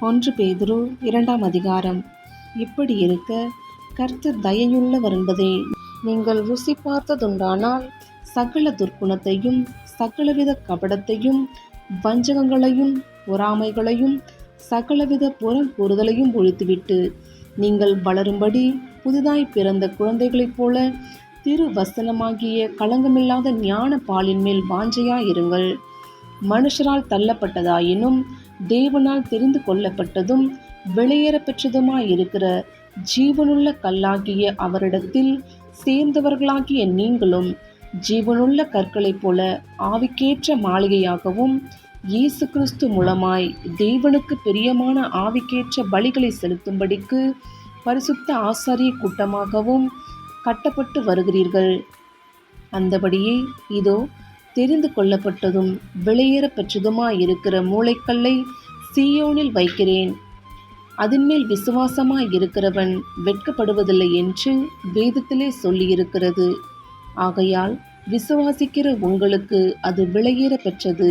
ஒன்று பேதுரு இரண்டாம் அதிகாரம். இப்படி இருக்க கர்த்தர் தயையுள்ளவர் என்பதை நீங்கள் ருசி பார்த்ததுண்டானால் சகல துர்க்குணத்தையும் சகலவித கபடத்தையும் வஞ்சகங்களையும் பொறாமைகளையும் சகலவித புறம் கூறுதலையும் ஒழித்துவிட்டு நீங்கள் வளரும்படி புதிதாய் பிறந்த குழந்தைகளைப் போல திரு வசனமாகிய களங்கமில்லாத ஞான பாலின் மேல் வாஞ்சையாயிருங்கள். மனுஷரால் தள்ளப்பட்டதாயினும் தேவனால் தெரிந்து கொள்ளப்பட்டதும் வெளியேறப்பெற்றதுமாயிருக்கிற ஜீவனுள்ள கல்லாகிய அவரிடத்தில் சேர்ந்தவர்களாகிய நீங்களும் ஜீவனுள்ள கற்களைப் போல ஆவிக்கேற்ற மாளிகையாகவும் இயேசு கிறிஸ்து மூலமாய் தேவனுக்கு பிரியமான ஆவிக்கேற்ற பலிகளை செலுத்தும்படிக்கு பரிசுத்த ஆசாரிய கூட்டமாகவும் கட்டப்பட்டு வருகிறீர்கள். அந்தபடியே இதோ தெரிந்து கொள்ளப்பட்டதும் வெளியேற பெற்றதுமாயிருக்கிற மூளைக்கல்லை சீயோனில் வைக்கிறேன். அதன்மேல் விசுவாசமாய் இருக்கிறவன் வெட்கப்படுவதில்லை என்று வேதத்திலே சொல்லியிருக்கிறது. ஆகையால் விசுவாசிக்கிற உங்களுக்கு அது விலையேற பெற்றது.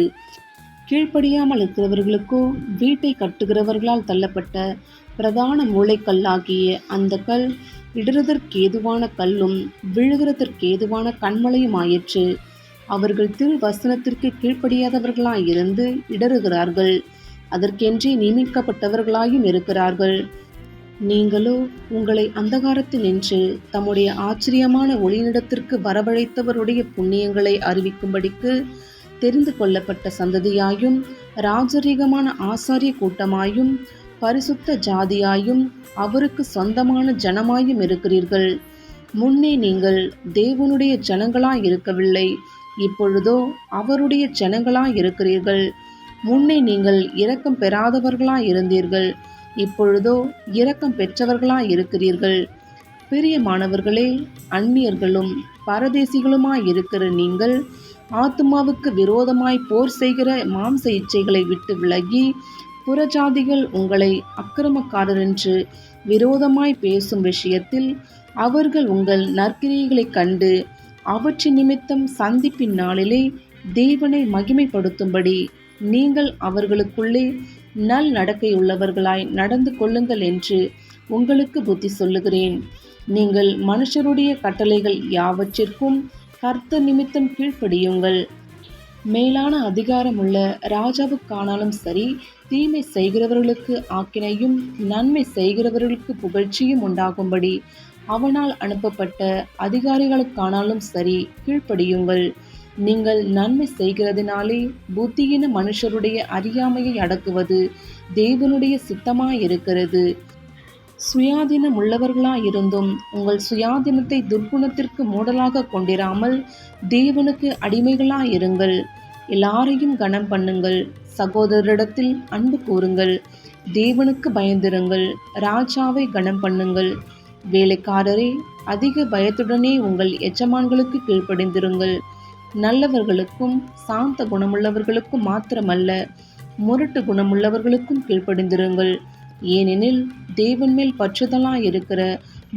கீழ்ப்படியாமல் இருக்கிறவர்களுக்கோ வீட்டை கட்டுகிறவர்களால் தள்ளப்பட்ட பிரதான மூளைக்கல்லாகிய அந்த கல் இடறுதற்கேதுவான கல்லும் விழுகிறதற்கேதுவான கண்மலையும் ஆயிற்று அவர்கள் திரு வசனத்திற்கு கீழ்ப்படியாதவர்களாயிருந்து இடறுகிறார்கள். அதற்கென்றே நியமிக்கப்பட்டவர்களாயும் இருக்கிறார்கள். நீங்களோ உங்களை அந்தகாரத்தில் நின்று தம்முடைய ஆச்சரியமான ஒளியிடத்திற்கு வரவழைத்தவருடைய புண்ணியங்களை அறிவிக்கும்படிக்கு தெரிந்து கொள்ளப்பட்ட சந்ததியாயும் ராஜரீகமான ஆசாரிய கூட்டமாயும் பரிசுத்த ஜாதியாயும் அவருக்கு சொந்தமான ஜனமாயும் இருக்கிறீர்கள். முன்னே நீங்கள் தேவனுடைய ஜனங்களாய் இருக்கவில்லை இப்பொழுதோ அவருடைய ஜனங்களாய் இருக்கிறீர்கள் முன்னே நீங்கள் இரக்கம் பெறாதவர்களாய் இருந்தீர்கள் இப்பொழுதோ இரக்கம் பெற்றவர்களாய் இருக்கிறீர்கள் பிரியமானவர்களே அந்நியர்களும் பரதேசிகளுமாய் இருக்கிற நீங்கள் ஆத்மாவுக்கு விரோதமாய் போர் செய்கிற மாம்ச இச்சைகளை விட்டு விலகி புறஜாதிகள் உங்களை அக்கிரமக்காரர் என்று விரோதமாய் பேசும் விஷயத்தில் அவர்கள் உங்கள் நற்கிரியைகளைக் கண்டு அவற்றின் நிமித்தம் சந்திப்பின் நாளிலே தேவனை மகிமைப்படுத்தும்படி நீங்கள் அவர்களுக்குள்ளே நல் நடக்கையுள்ளவர்களாய் நடந்து கொள்ளுங்கள் என்று உங்களுக்கு புத்தி சொல்லுகிறேன். நீங்கள் மனுஷருடைய கட்டளைகள் யாவற்றிற்கும் கர்த்த நிமித்தம் கீழ்ப்படியுங்கள். மேலான அதிகாரமுள்ள ராஜாவுக்கானாலும் சரி தீமை செய்கிறவர்களுக்கு ஆக்கினையும் நன்மை செய்கிறவர்களுக்கு புகழ்ச்சியும் உண்டாகும்படி அவனால் அனுப்பப்பட்ட அதிகாரிகளுக்கானாலும் சரி கீழ்ப்படியுங்கள். நீங்கள் நன்மை செய்கிறதுனாலே புத்தியின மனுஷருடைய அறியாமையை அடக்குவது தேவனுடைய சித்தமாயிருக்கிறது. சுயாதீனம் உள்ளவர்களாயிருந்தும் உங்கள் சுயாதீனத்தை துர்க்குணத்திற்கு மூடலாக கொண்டிராமல் தேவனுக்கு அடிமைகளாயிருங்கள். எல்லாரையும் கனம் பண்ணுங்கள். சகோதரரிடத்தில் அன்பு கூறுங்கள். தேவனுக்கு பயந்திருங்கள். ராஜாவை கனம் பண்ணுங்கள். வேலைக்காரரே அதிக பயத்துடனே உங்கள் எஜமான்களுக்கு கீழ்ப்படிந்திருங்கள். நல்லவர்களுக்கும் சாந்த குணமுள்ளவர்களுக்கும் மாத்திரமல்ல முரட்டு குணமுள்ளவர்களுக்கும் கீழ்ப்படிந்திருங்கள். ஏனெனில் தேவன் மேல் பற்றுதலாயிருக்கிற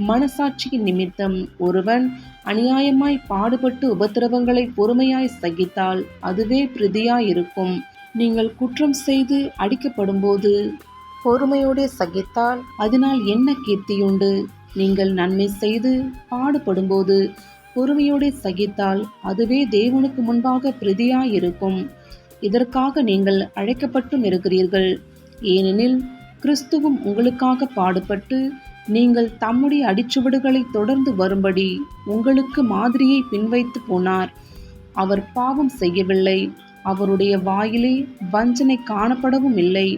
மனசாட்சியின் நிமித்தம் ஒருவன் அநியாயமாய் பாடுபட்டு உபத்திரவங்களை பொறுமையாய் சகித்தால் அதுவே பிரதியாயிருக்கும். நீங்கள் குற்றம் செய்து அடிக்கப்படும்போது பொறுமையோடே சகித்தால் அதனால் என்ன கீர்த்தியுண்டு? நீங்கள் நன்மை செய்து பாடுபடும்போது பொறுமையோடு சகித்தால் அதுவே தேவனுக்கு முன்பாக பிரதியாயிருக்கும். இதற்காக நீங்கள் அழைக்கப்பட்டும் இருக்கிறீர்கள். ஏனெனில் கிறிஸ்துவும் உங்களுக்காக பாடுபட்டு நீங்கள் தம்முடைய அடிச்சுவடுகளை தொடர்ந்து வரும்படி உங்களுக்கு மாதிரியை பின்வைத்து போனார். அவர் பாவம் செய்யவில்லை. அவருடைய வாயிலே வஞ்சனை காணப்படவும் இல்லை.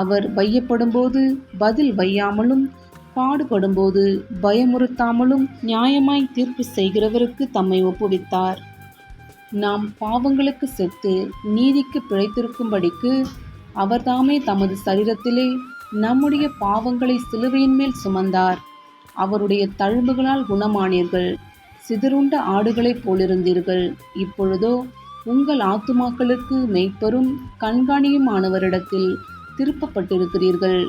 அவர் வையப்படும்போது பதில் வையாமலும் பாடுபடும்போது பயமுறுத்தாமலும் நியாயமாய் தீர்ப்பு செய்கிறவருக்கு தம்மை ஒப்புவித்தார். நாம் பாவங்களுக்கு செத்து நீதிக்கு பிழைத்திருக்கும்படிக்கு அவர்தாமே தமது சரீரத்திலே நம்முடைய பாவங்களை சிலுவையின் மேல் சுமந்தார். அவருடைய தழும்புகளால் குணமானீர்கள். சிதறுண்ட ஆடுகளைப் போலிருந்தீர்கள். இப்பொழுதோ உங்கள் ஆத்துமாக்களுக்கு மெய்ப்பரும் கண்காணியுமானவரிடத்தில் திருப்பப்பட்டிருக்கிறீர்கள்.